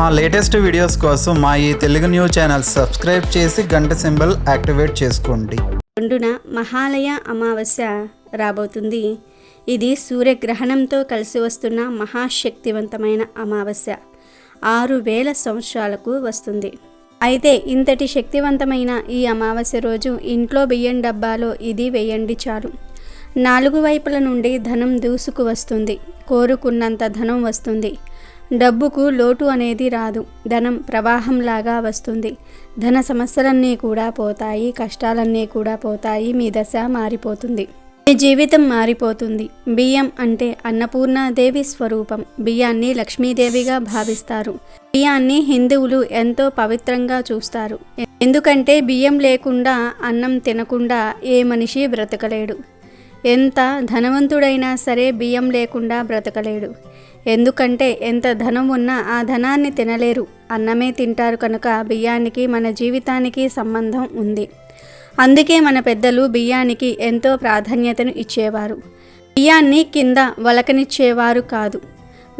మా latest videos కోసం మా ఈ తెలుగు న్యూస్ ఛానల్ సబ్స్క్రైబ్ చేసి గంట సింబల్ యాక్టివేట్ చేసుకోండి. రెండున మహాలయ అమావాస్య రాబోతుంది. ఇది సూర్యగ్రహణంతో కలిసి వస్తున్న మహాశక్తివంతమైన అమావాస్య. ఆరు వేల సంవత్సరాలకు వస్తుంది. అయితే ఇంతటి శక్తివంతమైన ఈ అమావాస్య రోజు ఇంట్లో బియ్యం డబ్బాలో ఇది వేయండి చాలు. నాలుగు వైపుల నుండి ధనం దూసుకు వస్తుంది. కోరుకున్నంత ధనం వస్తుంది. డబ్బుకు లోటు అనేది రాదు. ధనం ప్రవాహంలాగా వస్తుంది. ధన సమస్యలన్నీ కూడా పోతాయి కష్టాలన్నీ కూడా పోతాయి మీ దశ మారిపోతుంది. మీ జీవితం మారిపోతుంది. బియ్యం అంటే అన్నపూర్ణాదేవి స్వరూపం. బియ్యాన్ని లక్ష్మీదేవిగా భావిస్తారు. బియ్యాన్ని హిందువులు ఎంతో పవిత్రంగా చూస్తారు. ఎందుకంటే బియ్యం లేకుండా అన్నం తినకుండా ఏ మనిషి బ్రతకలేడు. ఎంత ధనవంతుడైనా సరే బియ్యం లేకుండా బ్రతకలేడు. ఎందుకంటే ఎంత ధనం ఉన్నా ఆ ధనాన్ని తినలేరు. అన్నమే తింటారు కనుక బియ్యానికి మన జీవితానికి సంబంధం ఉంది. అందుకే మన పెద్దలు బియ్యానికి ఎంతో ప్రాధాన్యతను ఇచ్చేవారు. బియ్యాన్ని కింద వలకనిచ్చేవారు కాదు.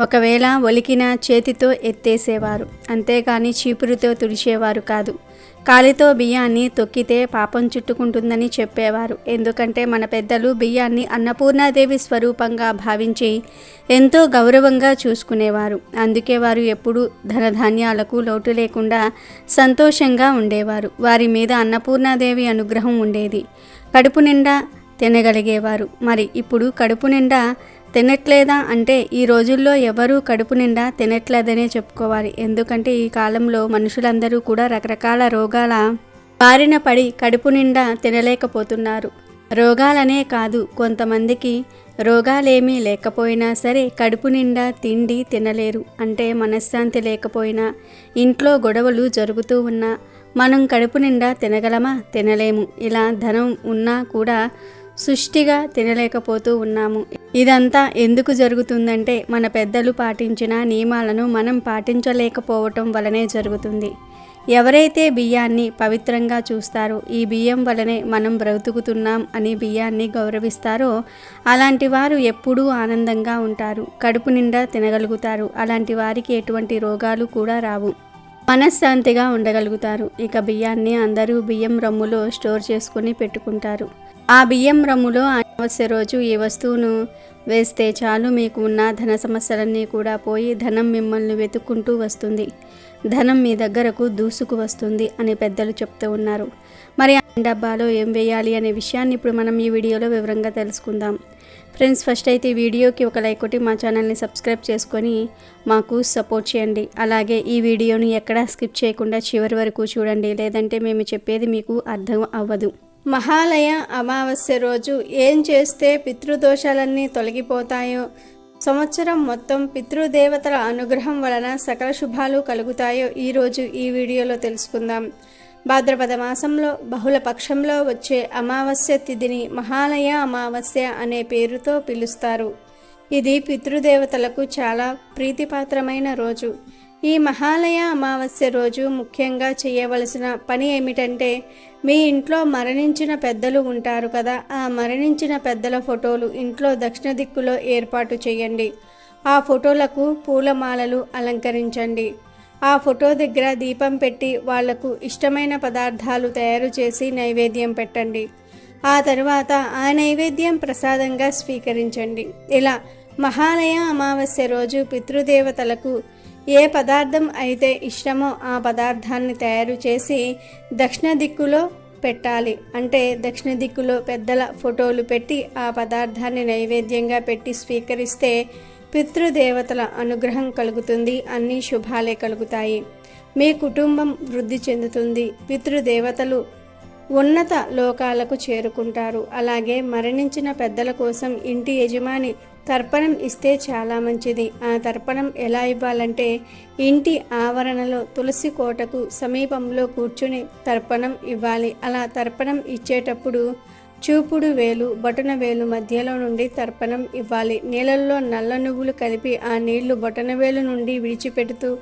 ఒకవేళ ఒలికిన చేతితో ఎత్తేసేవారు. అంతేగాని చీపురుతో తుడిచేవారు కాదు. కాలితో బియ్యాన్ని తొక్కితే పాపం చుట్టుకుంటుందని చెప్పేవారు. ఎందుకంటే మన పెద్దలు బియ్యాన్ని అన్నపూర్ణాదేవి స్వరూపంగా భావించి ఎంతో గౌరవంగా చూసుకునేవారు. అందుకే వారు ఎప్పుడూ ధనధాన్యాలకు లోటు లేకుండా సంతోషంగా ఉండేవారు. వారి మీద అన్నపూర్ణాదేవి అనుగ్రహం ఉండేది. కడుపు నిండా తినగలిగేవారు. మరి ఇప్పుడు కడుపు నిండా తినట్లేదా అంటే ఈ రోజుల్లో ఎవరూ కడుపు నిండా తినట్లేదనే చెప్పుకోవాలి. ఎందుకంటే ఈ కాలంలో మనుషులందరూ కూడా రకరకాల రోగాల బారిన పడి కడుపు నిండా తినలేకపోతున్నారు. రోగాలనే కాదు కొంతమందికి రోగాలేమీ లేకపోయినా సరే కడుపు నిండా తిండి తినలేరు. అంటే మనశ్శాంతి లేకపోయినా ఇంట్లో గొడవలు జరుగుతూ ఉన్నా మనం కడుపు నిండా తినగలమా? తినలేము. ఇలా ధనం ఉన్నా కూడా సుష్టిగా తినలేకపోతూ ఉన్నాము. ఇదంతా ఎందుకు జరుగుతుందంటే మన పెద్దలు పాటించిన నియమాలను మనం పాటించలేకపోవటం వలనే జరుగుతుంది. ఎవరైతే బియ్యాన్ని పవిత్రంగా చూస్తారో ఈ బియ్యం వలనే మనం బ్రతుకుతున్నాం అని బియ్యాన్ని గౌరవిస్తారో అలాంటి వారు ఎప్పుడూ ఆనందంగా ఉంటారు కడుపు నిండా తినగలుగుతారు. అలాంటి వారికి ఎటువంటి రోగాలు కూడా రావు. మనశ్శాంతిగా ఉండగలుగుతారు. ఇక బియ్యాన్ని అందరూ బియ్యం రమ్ములో స్టోర్ చేసుకుని పెట్టుకుంటారు. ఆ బియ్యం రమ్ములో అమావాస్య రోజు ఈ వస్తువును వేస్తే చాలు మీకు ఉన్న ధన సమస్యలన్నీ కూడా పోయి ధనం మిమ్మల్ని వెతుక్కుంటూ వస్తుంది. ధనం మీ దగ్గరకు దూసుకు వస్తుంది అని పెద్దలు చెప్తూ ఉన్నారు. మరి ఆ డబ్బాలో ఏం వేయాలి అనే విషయాన్ని ఇప్పుడు మనం ఈ వీడియోలో వివరంగా తెలుసుకుందాం. ఫ్రెండ్స్ ఫస్ట్ అయితే ఈ వీడియోకి ఒక లైక్ కొట్టి మా ఛానల్ని సబ్స్క్రైబ్ చేసుకొని మాకు సపోర్ట్ చేయండి. అలాగే ఈ వీడియోని ఎక్కడా స్కిప్ చేయకుండా చివరి వరకు చూడండి. లేదంటే మేము చెప్పేది మీకు అర్థం అవ్వదు. మహాలయ అమావాస్య రోజు ఏం చేస్తే పితృదోషాలన్నీ తొలగిపోతాయో సంవత్సరం మొత్తం పితృదేవతల అనుగ్రహం వలన సకల శుభాలు కలుగుతాయో ఈరోజు ఈ వీడియోలో తెలుసుకుందాం. భాద్రపద మాసంలో బహుళ పక్షంలో వచ్చే అమావాస్య తిథిని మహాలయ అమావాస్య అనే పేరుతో పిలుస్తారు. ఇది పితృదేవతలకు చాలా ప్రీతిపాత్రమైన రోజు. ఈ మహాలయ అమావాస్య రోజు ముఖ్యంగా చేయవలసిన పని ఏమిటంటే మీ ఇంట్లో మరణించిన పెద్దలు ఉంటారు కదా ఆ మరణించిన పెద్దల ఫోటోలు ఇంట్లో దక్షిణ దిక్కులో ఏర్పాటు చేయండి. ఆ ఫోటోలకు పూలమాలలు అలంకరించండి. ఆ ఫోటో దగ్గర దీపం పెట్టి వాళ్ళకు ఇష్టమైన పదార్థాలు తయారు చేసి నైవేద్యం పెట్టండి. ఆ తర్వాత ఆ నైవేద్యం ప్రసాదంగా స్వీకరించండి. ఇలా మహాలయ అమావాస్య రోజు పితృదేవతలకు ఏ పదార్థం అయితే ఇష్టమో ఆ పదార్థాన్ని తయారు చేసి దక్షిణ దిక్కులో పెట్టాలి. అంటే దక్షిణ దిక్కులో పెద్దల ఫోటోలు పెట్టి ఆ పదార్థాన్ని నైవేద్యంగా పెట్టి స్వీకరిస్తే పితృదేవతల అనుగ్రహం కలుగుతుంది అన్ని శుభాలే కలుగుతాయి. మీ కుటుంబం వృద్ధి చెందుతుంది పితృదేవతలు ఉన్నత లోకాలకు చేరుకుంటారు. అలాగే మరణించిన పెద్దల కోసం ఇంటి యజమాని తర్పణం ఇస్తే చాలా మంచిది. ఆ తర్పణం ఎలా ఇవ్వాలంటే ఇంటి ఆవరణలో తులసి కోటకు సమీపంలో కూర్చుని తర్పణం ఇవ్వాలి. అలా తర్పణం ఇచ్చేటప్పుడు చూపుడు వేలు బొటన వేలు మధ్యలో నుండి తర్పణం ఇవ్వాలి. నీళ్ళల్లో నల్ల నువ్వులు కలిపి ఆ నీళ్ళు బొటన వేలు నుండి విడిచిపెడుతూ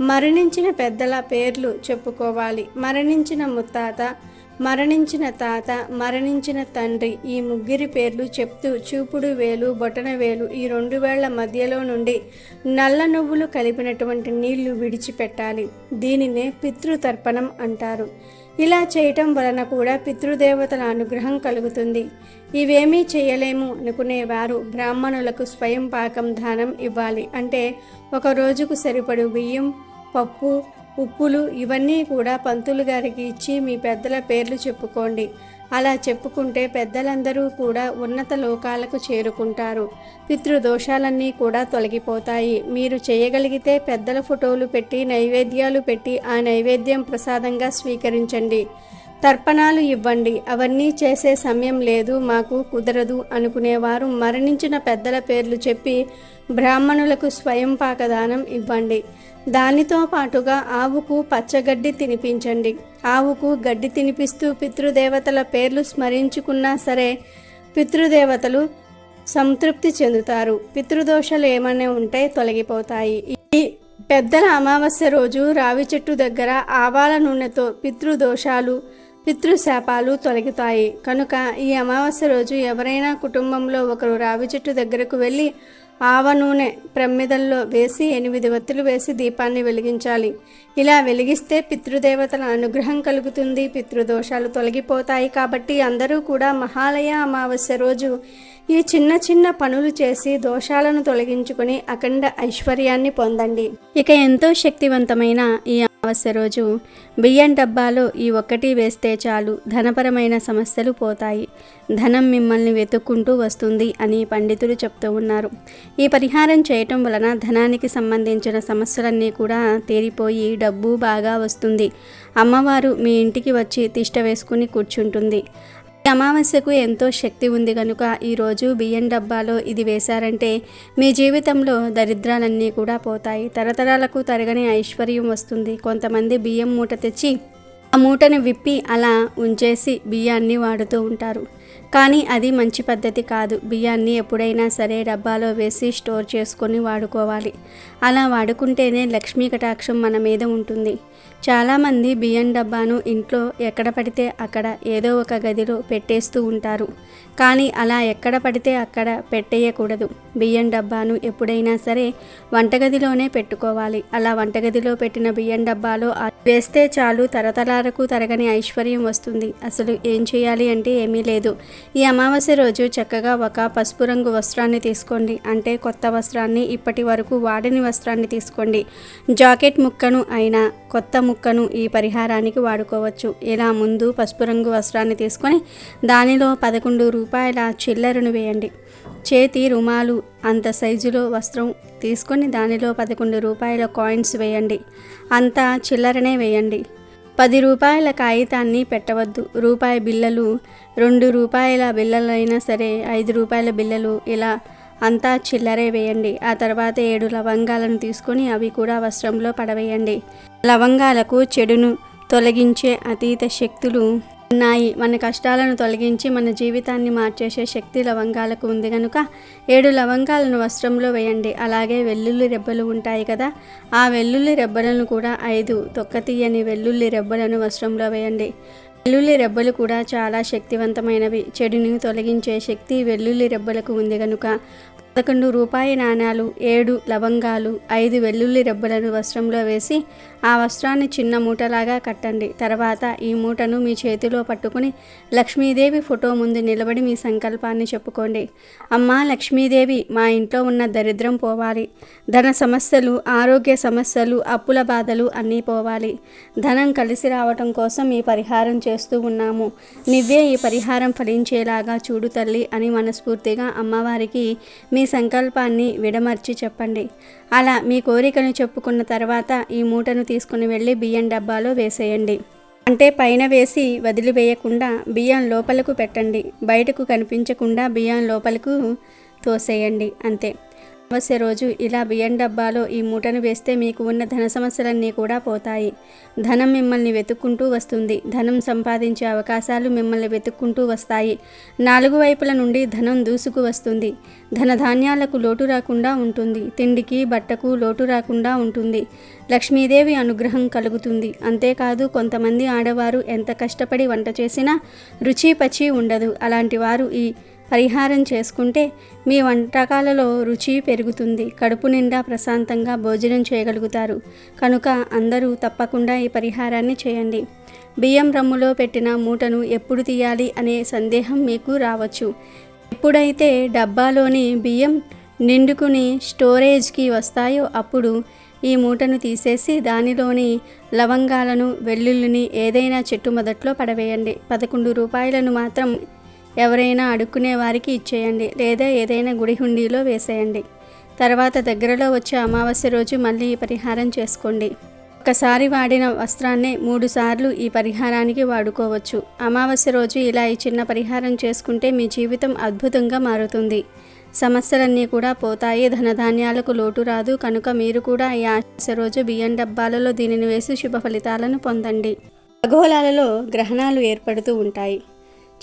మరణించిన పెద్దల పేర్లు చెప్పుకోవాలి. మరణించిన ముత్తాత మరణించిన తాత మరణించిన తండ్రి ఈ ముగ్గురి పేర్లు చెప్తూ చూపుడు వేలు బొటన వేలు ఈ రెండు వేళ్ళ మధ్యలో నుండి నల్ల నువ్వులు కలిపినటువంటి నీళ్ళు విడిచిపెట్టాలి. దీనినే పితృతర్పణం అంటారు. ఇలా చేయటం వలన కూడా పితృదేవతల అనుగ్రహం కలుగుతుంది. ఇవేమీ చేయలేము అనుకునేవారు బ్రాహ్మణులకు స్వయం పాకం దానం ఇవ్వాలి. అంటే ఒక రోజుకు సరిపడు బియ్యం పప్పు ఉప్పులు ఇవన్నీ కూడా పంతులు గారికి ఇచ్చి మీ పెద్దల పేర్లు చెప్పుకోండి. అలా చెప్పుకుంటే పెద్దలందరూ కూడా ఉన్నత లోకాలకు చేరుకుంటారు. పితృదోషాలన్నీ కూడా తొలగిపోతాయి. మీరు చేయగలిగితే పెద్దల ఫోటోలు పెట్టి నైవేద్యాలు పెట్టి ఆ నైవేద్యం ప్రసాదంగా స్వీకరించండి. తర్పణాలు ఇవ్వండి. అవన్నీ చేసే సమయం లేదు మాకు కుదరదు అనుకునేవారు మరణించిన పెద్దల పేర్లు చెప్పి బ్రాహ్మణులకు స్వయం పాకదానం ఇవ్వండి. దానితో పాటుగా ఆవుకు పచ్చగడ్డి తినిపించండి. ఆవుకు గడ్డి తినిపిస్తూ పితృదేవతల పేర్లు స్మరించుకున్నా సరే పితృదేవతలు సంతృప్తి చెందుతారు. పితృదోషాలు ఏమైనా ఉంటే తొలగిపోతాయి. ఈ పెద్దల అమావాస్య రోజు రావి చెట్టు దగ్గర ఆవాల నూనెతో పితృదోషాలు పితృశాపాలు తొలగుతాయి. కనుక ఈ అమావాస్య రోజు ఎవరైనా కుటుంబంలో ఒకరు రావి చెట్టు దగ్గరకు వెళ్ళి ఆవ నూనె ప్రమ్మిదల్లో వేసి ఎనిమిది వత్తులు వేసి దీపాన్ని వెలిగించాలి. ఇలా వెలిగిస్తే పితృదేవతల అనుగ్రహం కలుగుతుంది. పితృదోషాలు తొలగిపోతాయి కాబట్టి అందరూ కూడా మహాలయ అమావాస్య రోజు ఈ చిన్న చిన్న పనులు చేసి దోషాలను తొలగించుకుని అఖండ ఐశ్వర్యాన్ని పొందండి. ఇక ఎంతో శక్తివంతమైన ఈ అమావాస్య రోజు బియ్యం డబ్బాలో ఈ ఒక్కటి వేస్తే చాలు ధనపరమైన సమస్యలు పోతాయి. ధనం మిమ్మల్ని వెతుక్కుంటూ వస్తుంది అని పండితులు చెప్తూ ఉన్నారు. ఈ పరిహారం చేయటం వలన ధనానికి సంబంధించిన సమస్యలన్నీ కూడా తీరిపోయి డబ్బు బాగా వస్తుంది. అమ్మవారు మీ ఇంటికి వచ్చి తిష్ట వేసుకుని కూర్చుంటుంది. అమావాస్యకు ఎంతో శక్తి ఉంది కనుక ఈరోజు బియ్యం డబ్బాలో ఇది వేశారంటే మీ జీవితంలో దరిద్రాలన్నీ కూడా పోతాయి. తరతరాలకు తరగని ఐశ్వర్యం వస్తుంది. కొంతమంది బియ్యం మూట తెచ్చి ఆ మూటను విప్పి అలా ఉంచేసి బియ్యాన్ని వాడుతూ ఉంటారు. కానీ అది మంచి పద్ధతి కాదు. బియ్యాన్ని ఎప్పుడైనా సరే డబ్బాలో వేసి స్టోర్ చేసుకొని వాడుకోవాలి. అలా వాడుకుంటేనే లక్ష్మీ కటాక్షం మన మీద ఉంటుంది. చాలామంది బియ్యం డబ్బాను ఇంట్లో ఎక్కడ పడితే అక్కడ ఏదో ఒక గదిలో పెట్టేస్తూ ఉంటారు. కానీ అలా ఎక్కడ పడితే అక్కడ పెట్టేయకూడదు. బియ్యం డబ్బాను ఎప్పుడైనా సరే వంటగదిలోనే పెట్టుకోవాలి. అలా వంటగదిలో పెట్టిన బియ్యం డబ్బాలో వేస్తే చాలు తరతరాలకు తరగని ఐశ్వర్యం వస్తుంది. అసలు ఏం చేయాలి అంటే ఏమీ లేదు. ఈ అమావాస్య రోజు చక్కగా ఒక పసుపు రంగు వస్త్రాన్ని తీసుకోండి. అంటే కొత్త వస్త్రాన్ని ఇప్పటి వరకు వాడని వస్త్రాన్ని తీసుకోండి. జాకెట్ ముక్కను అయినా కొత్త ముక్కను ఈ పరిహారానికి వాడుకోవచ్చు. ఇలా ముందు పసుపు రంగు వస్త్రాన్ని తీసుకొని దానిలో పదకొండు రూపాయల చిల్లరను వేయండి. చేతి రుమాలు అంత సైజులో వస్త్రం తీసుకొని దానిలో పదకొండు రూపాయల కాయిన్స్ వేయండి. అంత చిల్లరనే వేయండి. పది రూపాయల కాగితాన్ని పెట్టవద్దు. రూపాయి బిళ్ళలు రెండు రూపాయల బిళ్ళలైనా సరే ఐదు రూపాయల బిళ్ళలు ఇలా అంతా చిల్లరే వేయండి. ఆ తర్వాత ఏడు లవంగాలను తీసుకొని అవి కూడా వస్త్రంలో పడవేయండి. లవంగాలకు చెడును తొలగించే అతీత శక్తులు ఉన్నాయి. మన కష్టాలను తొలగించి మన జీవితాన్ని మార్చేసే శక్తి లవంగాలకు ఉంది కనుక ఏడు లవంగాలను వస్త్రంలో వేయండి. అలాగే వెల్లుల్లి రెబ్బలు ఉంటాయి కదా ఆ వెల్లుల్లి రెబ్బలను కూడా ఐదు తొక్కతీయని వెల్లుల్లి రెబ్బలను వస్త్రంలో వేయండి. వెల్లుల్లి రెబ్బలు కూడా చాలా శక్తివంతమైనవి. చెడుని తొలగించే శక్తి వెల్లుల్లి రెబ్బలకు ఉంది కనుక పదకొండు రూపాయి నాణాలు ఏడు లవంగాలు ఐదు వెల్లుల్లి రెబ్బలను వస్త్రంలో వేసి ఆ వస్త్రాన్ని చిన్న మూటలాగా కట్టండి. తర్వాత ఈ మూటను మీ చేతిలో పట్టుకుని లక్ష్మీదేవి ఫోటో ముందు నిలబడి మీ సంకల్పాన్ని చెప్పుకోండి. అమ్మా లక్ష్మీదేవి మా ఇంట్లో ఉన్న దరిద్రం పోవాలి. ధన సమస్యలు ఆరోగ్య సమస్యలు అప్పుల బాధలు అన్నీ పోవాలి. ధనం కలిసి రావటం కోసం ఈ పరిహారం చేస్తూ ఉన్నాము. నువ్వే ఈ పరిహారం ఫలించేలాగా చూడు తల్లి అని మనస్ఫూర్తిగా అమ్మవారికి మీ సంకల్పాన్ని విడమర్చి చెప్పండి. అలా మీ కోరికను చెప్పుకున్న తర్వాత ఈ మూటను తీసుకుని వెళ్ళి బియ్యం డబ్బాలో వేసేయండి. అంటే పైన వేసి వదిలివేయకుండా బియ్యం లోపలకు పెట్టండి. బయటకు కనిపించకుండా బియ్యం లోపలకు తోసేయండి. అంతే. అమావాస్య రోజు ఇలా బియ్యం డబ్బాలో ఈ మూటను వేస్తే మీకు ఉన్న ధన సమస్యలన్నీ కూడా పోతాయి. ధనం మిమ్మల్ని వెతుక్కుంటూ వస్తుంది. ధనం సంపాదించే అవకాశాలు మిమ్మల్ని వెతుక్కుంటూ వస్తాయి. నాలుగు వైపుల నుండి ధనం దూసుకు వస్తుంది. ధనధాన్యాలకు లోటు రాకుండా ఉంటుంది. తిండికి బట్టకు లోటు రాకుండా ఉంటుంది. లక్ష్మీదేవి అనుగ్రహం కలుగుతుంది. అంతేకాదు కొంతమంది ఆడవారు ఎంత కష్టపడి వంట చేసినా రుచి పచి ఉండదు. అలాంటి వారు ఈ పరిహారం చేసుకుంటే మీ వంటకాలలో రుచి పెరుగుతుంది. కడుపు నిండా ప్రశాంతంగా భోజనం చేయగలుగుతారు. కనుక అందరూ తప్పకుండా ఈ పరిహారాన్ని చేయండి. బియ్యం రమ్ములో పెట్టిన మూటను ఎప్పుడు తీయాలి అనే సందేహం మీకు రావచ్చు. ఎప్పుడైతే డబ్బాలోని బియ్యం నిండుకుని స్టోరేజ్కి వస్తాయో అప్పుడు ఈ మూటను తీసేసి దానిలోని లవంగాలను వెల్లుల్లిని ఏదైనా చెట్టు మొదట్లో పడవేయండి. పదకొండు రూపాయలను మాత్రం ఎవరైనా అడుక్కునే వారికి ఇచ్చేయండి లేదా ఏదైనా గుడి హుండీలో వేసేయండి. తర్వాత దగ్గరలో వచ్చే అమావాస్య రోజు మళ్ళీ ఈ పరిహారం చేసుకోండి. ఒకసారి వాడిన వస్త్రాన్నే మూడుసార్లు ఈ పరిహారానికి వాడుకోవచ్చు. అమావాస్య రోజు ఇలా ఈ చిన్న పరిహారం చేసుకుంటే మీ జీవితం అద్భుతంగా మారుతుంది. సమస్యలన్నీ కూడా పోతాయి ధనధాన్యాలకు లోటు రాదు. కనుక మీరు కూడా ఈ ఆశ రోజు బియ్యం డబ్బాలలో దీనిని వేసి శుభ ఫలితాలను పొందండి. ఖగోళాలలో గ్రహణాలు ఏర్పడుతూ ఉంటాయి.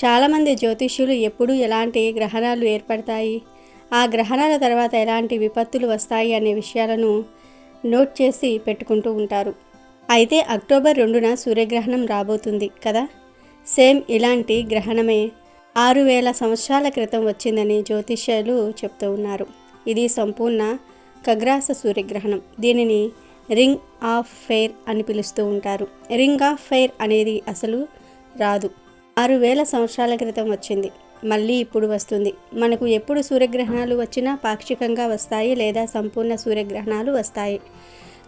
చాలామంది జ్యోతిష్యులు ఎప్పుడు ఎలాంటి గ్రహణాలు ఏర్పడతాయి? ఆ గ్రహణాల తర్వాత ఎలాంటి విపత్తులు వస్తాయి అనే విషయాలను నోట్ చేసి పెట్టుకుంటూ ఉంటారు. అయితే అక్టోబర్ రెండున సూర్యగ్రహణం రాబోతుంది కదా? సేమ్ ఇలాంటి గ్రహణమే ఆరు వేల సంవత్సరాల క్రితం వచ్చిందని జ్యోతిష్యులు చెప్తూ ఉన్నారు. ఇది సంపూర్ణ కగ్రాస సూర్యగ్రహణం. దీనిని రింగ్ ఆఫ్ ఫెయిర్ అని పిలుస్తూ ఉంటారు. రింగ్ ఆఫ్ ఫెయిర్ అనేది అసలు రాదు. ఆరు వేల సంవత్సరాల క్రితం వచ్చింది. మళ్ళీ ఇప్పుడు వస్తుంది. మనకు ఎప్పుడు సూర్యగ్రహణాలు వచ్చినా పాక్షికంగా వస్తాయి లేదా సంపూర్ణ సూర్యగ్రహణాలు వస్తాయి.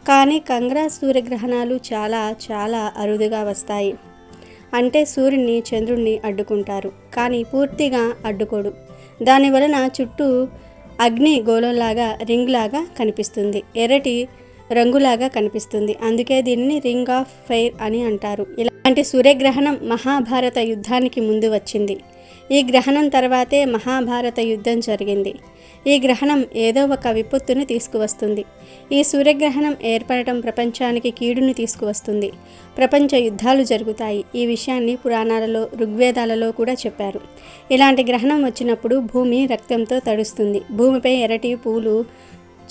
కానీ కంగ్రా సూర్యగ్రహణాలు చాలా చాలా అరుదుగా వస్తాయి. అంటే సూర్యుని చంద్రుణ్ణి అడ్డుకుంటారు. కానీ పూర్తిగా అడ్డుకోడు. దాని వలన చుట్టూ అగ్ని గోళంలాగా రింగ్ లాగా కనిపిస్తుంది. ఎర్రటి రంగులాగా కనిపిస్తుంది. అందుకే దీనిని రింగ్ ఆఫ్ ఫైర్ అని అంటారు. ఇలాంటి సూర్యగ్రహణం మహాభారత యుద్ధానికి ముందు వచ్చింది. ఈ గ్రహణం తర్వాతే మహాభారత యుద్ధం జరిగింది. ఈ గ్రహణం ఏదో ఒక విపత్తును తీసుకువస్తుంది. ఈ సూర్యగ్రహణం ఏర్పడటం ప్రపంచానికి కీడును తీసుకువస్తుంది. ప్రపంచ యుద్ధాలు జరుగుతాయి. ఈ విషయాన్ని పురాణాలలో ఋగ్వేదాలలో కూడా చెప్పారు. ఇలాంటి గ్రహణం వచ్చినప్పుడు భూమి రక్తంతో తడుస్తుంది. భూమిపై ఎరటి పూలు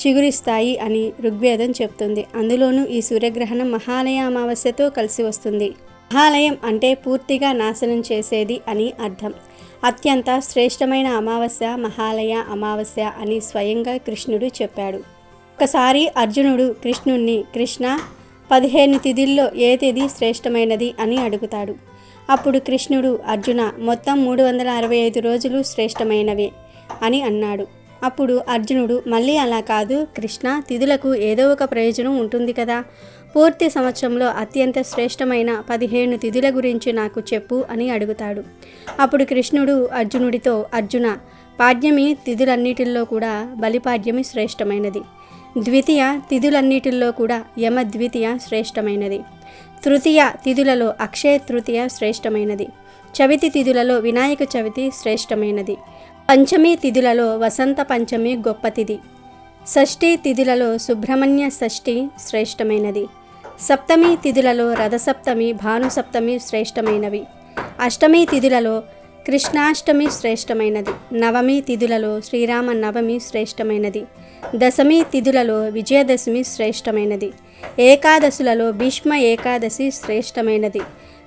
చిగురిస్తాయి అని ఋగ్వేదం చెప్తుంది. అందులోనూ ఈ సూర్యగ్రహణం మహాలయ అమావాస్యతో కలిసి వస్తుంది. మహాలయం అంటే పూర్తిగా నాశనం చేసేది అని అర్థం. అత్యంత శ్రేష్టమైన అమావాస్య మహాలయ అమావాస్య అని స్వయంగా కృష్ణుడు చెప్పాడు. ఒకసారి అర్జునుడు కృష్ణుణ్ణి కృష్ణ పదిహేను తిథుల్లో ఏ తిథి శ్రేష్టమైనది? అని అడుగుతాడు. అప్పుడు కృష్ణుడు అర్జున మొత్తం మూడు వందల అరవై ఐదు రోజులు శ్రేష్టమైనవి అని అన్నాడు. అప్పుడు అర్జునుడు మళ్ళీ అలా కాదు కృష్ణ తిథులకు ఏదో ఒక ప్రయోజనం ఉంటుంది కదా. పూర్తి సంవత్సరంలో అత్యంత శ్రేష్టమైన పదిహేను తిథుల గురించి నాకు చెప్పు అని అడుగుతాడు. అప్పుడు కృష్ణుడు అర్జునుడితో అర్జున పాడ్యమి తిథులన్నిటిల్లో కూడా బలిపాడ్యమి శ్రేష్టమైనది. ద్వితీయ తిథులన్నిటిల్లో కూడా యమ ద్వితీయ శ్రేష్టమైనది. తృతీయ తిథులలో అక్షయ తృతీయ శ్రేష్టమైనది. చవితి తిథులలో వినాయక చవితి శ్రేష్టమైనది. పంచమి తిథులలో వసంత పంచమి గొప్ప తిథి. షష్ఠీ తిథులలో సుబ్రహ్మణ్య షష్ఠి శ్రేష్టమైనది. సప్తమి తిథులలో రథసప్తమి భానుసప్తమి శ్రేష్టమైనవి. అష్టమి తిథులలో కృష్ణాష్టమి శ్రేష్టమైనది. నవమి తిథులలో శ్రీరామ నవమి శ్రేష్టమైనది. దశమి తిథులలో విజయదశమి శ్రేష్టమైనది. ఏకాదశులలో భీష్మ ఏకాదశి శ్రేష్టమైనది.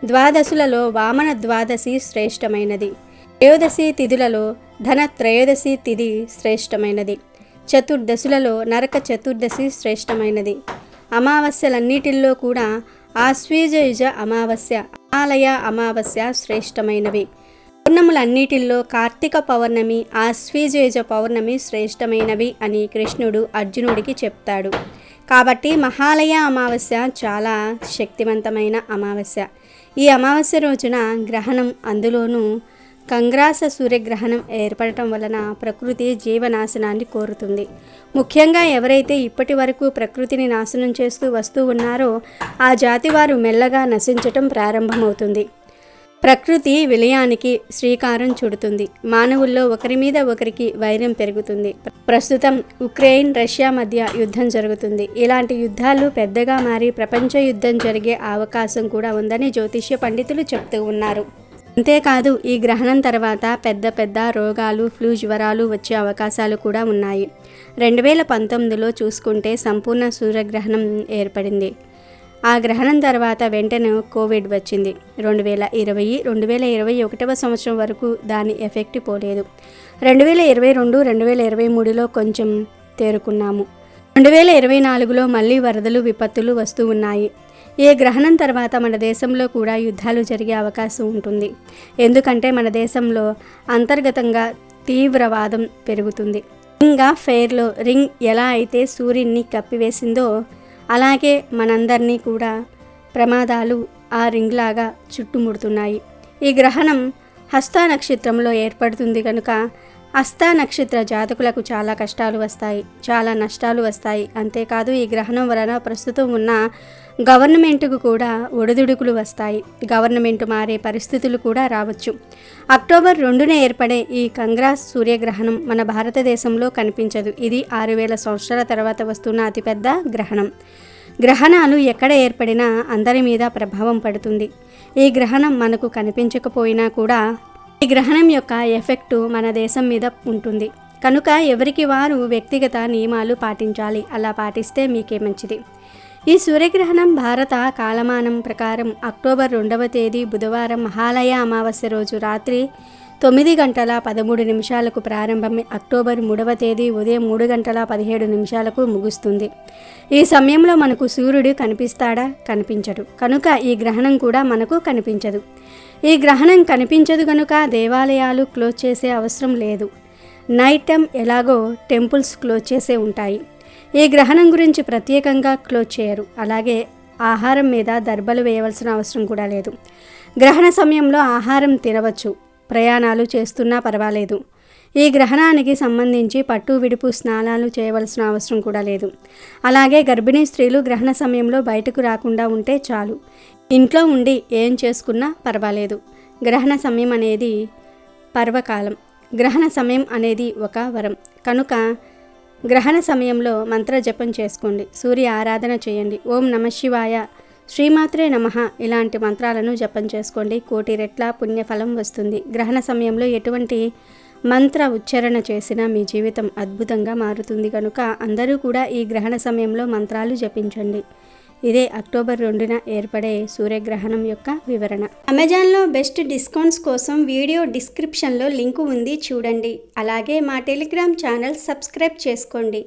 ద్వాదశులలో వామన ద్వాదశి శ్రేష్టమైనది. త్రయోదశి తిథులలో ధన త్రయోదశి తిథి శ్రేష్టమైనది. చతుర్దశులలో నరక చతుర్దశి శ్రేష్టమైనది. అమావాస్యలన్నిటిల్లో కూడా ఆశ్వీజయుజ అమావాస్య ఆలయ అమావాస్య శ్రేష్టమైనవి. పౌర్ణములన్నిటిల్లో కార్తీక పౌర్ణమి ఆశ్వీజయుజ పౌర్ణమి శ్రేష్టమైనవి అని కృష్ణుడు అర్జునుడికి చెప్తాడు. కాబట్టి మహాలయ అమావాస్య చాలా శక్తివంతమైన అమావాస్య. ఈ అమావాస్య రోజున గ్రహణం అందులోనూ కంగ్రాస సూర్యగ్రహణం ఏర్పడటం వలన ప్రకృతి జీవనాశనాన్ని కోరుతుంది. ముఖ్యంగా ఎవరైతే ఇప్పటి వరకు ప్రకృతిని నాశనం చేస్తూ వస్తూ ఉన్నారో ఆ జాతి వారు మెల్లగా నశించటం ప్రారంభమవుతుంది. ప్రకృతి విలయానికి శ్రీకారం చుడుతుంది. మానవుల్లో ఒకరి మీద ఒకరికి వైరం పెరుగుతుంది. ప్రస్తుతం ఉక్రెయిన్ రష్యా మధ్య యుద్ధం జరుగుతుంది. ఇలాంటి యుద్ధాలు పెద్దగా మారి ప్రపంచ యుద్ధం జరిగే అవకాశం కూడా ఉందని జ్యోతిష్య పండితులు చెప్తూ ఉన్నారు. అంతేకాదు ఈ గ్రహణం తర్వాత పెద్ద పెద్ద రోగాలు ఫ్లూ జ్వరాలు వచ్చే అవకాశాలు కూడా ఉన్నాయి. రెండు వేల పంతొమ్మిదిలో చూసుకుంటే సంపూర్ణ సూర్యగ్రహణం ఏర్పడింది. ఆ గ్రహణం తర్వాత వెంటనే కోవిడ్ వచ్చింది. రెండు వేల ఇరవై రెండు వేల ఇరవై ఒకటవ సంవత్సరం వరకు దాని ఎఫెక్ట్ పోలేదు. రెండు వేల ఇరవై రెండు రెండు వేల ఇరవై మూడులో కొంచెం తేరుకున్నాము. రెండు వేల ఇరవై నాలుగులో మళ్ళీ వరదలు విపత్తులు వస్తూ ఉన్నాయి. ఈ గ్రహణం తర్వాత మన దేశంలో కూడా యుద్ధాలు జరిగే అవకాశం ఉంటుంది. ఎందుకంటే మన దేశంలో అంతర్గతంగా తీవ్రవాదం పెరుగుతుంది. రింగ్ ఆఫ్ ఫెయిర్లో రింగ్ ఎలా అయితే సూర్యున్ని కప్పివేసిందో అలాగే మనందరినీ కూడా ప్రమాదాలు ఆ రింగ్ లాగా చుట్టుముడుతున్నాయి. ఈ గ్రహణం హస్తా నక్షత్రంలో ఏర్పడుతుంది కనుక హస్తా నక్షత్ర జాతకులకు చాలా కష్టాలు వస్తాయి చాలా నష్టాలు వస్తాయి. అంతేకాదు ఈ గ్రహణం వలన ప్రస్తుతం ఉన్న గవర్నమెంట్కు కూడా ఒడిదుడుకులు వస్తాయి. గవర్నమెంట్ మారే పరిస్థితులు కూడా రావచ్చు. అక్టోబర్ రెండున ఏర్పడే ఈ కంగ్రాస్ సూర్యగ్రహణం మన భారతదేశంలో కనిపించదు. ఇది ఆరు వేల సంవత్సరాల తర్వాత వస్తున్న అతిపెద్ద గ్రహణం. గ్రహణాలు ఎక్కడ ఏర్పడినా అందరి మీద ప్రభావం పడుతుంది. ఈ గ్రహణం మనకు కనిపించకపోయినా కూడా ఈ గ్రహణం యొక్క ఎఫెక్టు మన దేశం మీద ఉంటుంది. కనుక ఎవరికి వారు వ్యక్తిగత నియమాలు పాటించాలి? అలా పాటిస్తే మీకే మంచిది. ఈ సూర్యగ్రహణం భారత కాలమానం ప్రకారం అక్టోబర్ రెండవ తేదీ బుధవారం మహాలయ అమావాస్య రోజు రాత్రి తొమ్మిది గంటల పదమూడు నిమిషాలకు ప్రారంభమై అక్టోబర్ మూడవ తేదీ ఉదయం మూడు గంటల పదిహేడు నిమిషాలకు ముగుస్తుంది. ఈ సమయంలో మనకు సూర్యుడు కనిపిస్తాడా? కనిపించడు. కనుక ఈ గ్రహణం కూడా మనకు కనిపించదు. ఈ గ్రహణం కనిపించదు కనుక దేవాలయాలు క్లోజ్ చేసే అవసరం లేదు. నైట్ టైం ఎలాగో టెంపుల్స్ క్లోజ్ చేసే ఉంటాయి. ఈ గ్రహణం గురించి ప్రత్యేకంగా క్లోజ్ చేయరు. అలాగే ఆహారం మీద దర్బలు వేయవలసిన అవసరం కూడా లేదు. గ్రహణ సమయంలో ఆహారం తినవచ్చు. ప్రయాణాలు చేస్తున్నా పర్వాలేదు. ఈ గ్రహణానికి సంబంధించి పట్టు విడుపు స్నానాలు చేయవలసిన అవసరం కూడా లేదు. అలాగే గర్భిణీ స్త్రీలు గ్రహణ సమయంలో బయటకు రాకుండా ఉంటే చాలు. ఇంట్లో ఉండి ఏం చేసుకున్నా పర్వాలేదు. గ్రహణ సమయం అనేది పర్వకాలం. గ్రహణ సమయం అనేది ఒక వరం. కనుక గ్రహణ సమయంలో మంత్ర జపం చేసుకోండి. సూర్య ఆరాధన చేయండి. ఓం నమ శివాయ. శ్రీమాత్రే నమ. ఇలాంటి మంత్రాలను జపం చేసుకోండి. కోటి రెట్ల పుణ్యఫలం వస్తుంది. గ్రహణ సమయంలో ఎటువంటి మంత్ర ఉచ్చారణ చేసినా మీ జీవితం అద్భుతంగా మారుతుంది. కనుక అందరూ కూడా ఈ గ్రహణ సమయంలో మంత్రాలు జపించండి. ఇదే అక్టోబర్ రెండున ఏర్పడే సూర్యగ్రహణం యొక్క వివరణ. అమెజాన్లో బెస్ట్ డిస్కౌంట్స్ కోసం వీడియో డిస్క్రిప్షన్లో లింకు ఉంది చూడండి. అలాగే మా టెలిగ్రామ్ ఛానల్ సబ్స్క్రైబ్ చేసుకోండి.